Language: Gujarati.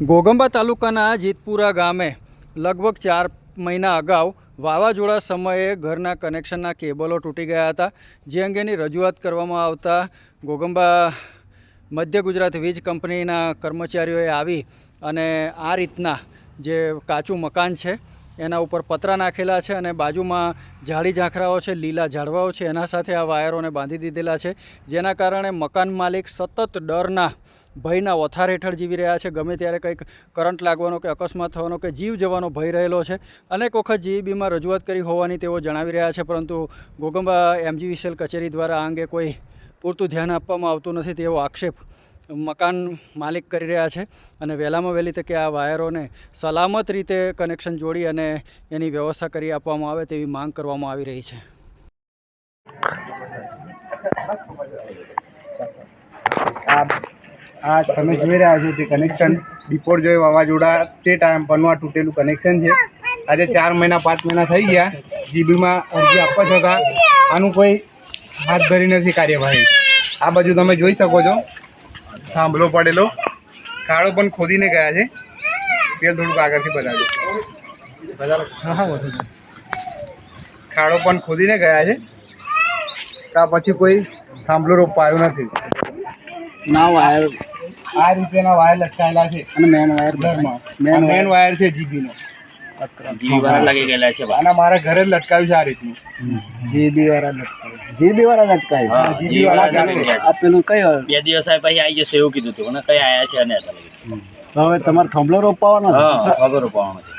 ઘોગંબા તાલુકાના જીતપુરા ગામે લગભગ ચાર મહિના અગાઉ વાવાઝોડા સમયે ઘરના કનેક્શનના કેબલો તૂટી ગયા હતા. જે અંગેની રજૂઆત કરવામાં આવતા ઘોગંબા મધ્ય ગુજરાત વીજ કંપનીના કર્મચારીઓએ આવી અને આ રીતના જે કાચું મકાન છે, એના ઉપર પતરા નાખેલા છે અને બાજુમાં ઝાડી ઝાંખરાઓ છે, લીલા ઝાડવાઓ છે, એના સાથે આ વાયરોને બાંધી દીધેલા છે. જેના કારણે મકાન માલિક સતત ડરના ભયના ઓથાર હેઠળ જીવી રહ્યા છે. ગમે ત્યારે કંઈક કરંટ લાગવાનો કે અકસ્માત થવાનો કે જીવ જવાનો ભય રહેલો છે. અનેક વખત જીઈબીમાં રજૂઆત કરી હોવાની તેઓ જણાવી રહ્યા છે, પરંતુ ગોગંબા એમજીવીસીએલ કચેરી દ્વારા આ અંગે કોઈ પૂરતું ધ્યાન આપવામાં આવતું નથી તેવો આક્ષેપ મકાન માલિક કરી રહ્યા છે અને વહેલામાં વહેલી તકે આ વાયરોને સલામત રીતે કનેક્શન જોડી અને એની વ્યવસ્થા કરી આપવામાં આવે તેવી માંગ કરવામાં આવી રહી છે. આ આ તમે જોઈ રહ્યા છો તે કનેક્શન બિફોર જોઈ વાવાઝોડા તે ટાઈમ પરનું આ તૂટેલું કનેક્શન છે. આજે ચાર મહિના, પાંચ મહિના થઈ ગયા. જીબીમાં અરજી આપવા છતાં આનું કોઈ હાથ ધરી નથી કાર્યવાહી. આ બાજુ તમે જોઈ શકો છો. થાંભલો પડેલો. ખાડો પણ ખોદીને ગયા છે. તેલ થોડુંક આગળથી બતાવજો. ખાડો પણ ખોદીને ગયા છે. ત્યાં પછી કોઈ થાંભલો રોપાયો નથી. ના વાયર આ રૂપિયાના વાયર લટકાયેલા છે અને મેન વાયર ઘરમાં. મેન મેન વાયર છે જીબીનો લાગી ગયેલા છે અને મારા ઘરે લટકાવ્યું છે આ રીતનું. જીબી વાળા લટકાય જીબી વાળા લટકાય જીબી વાળા આ પેલું કઈ બે દિવસ પછી આવી જશે એવું કીધું હતું અને કઈ આયા છે અને હવે તમારે થાંભલો રોપાવાનો છે? હા છે.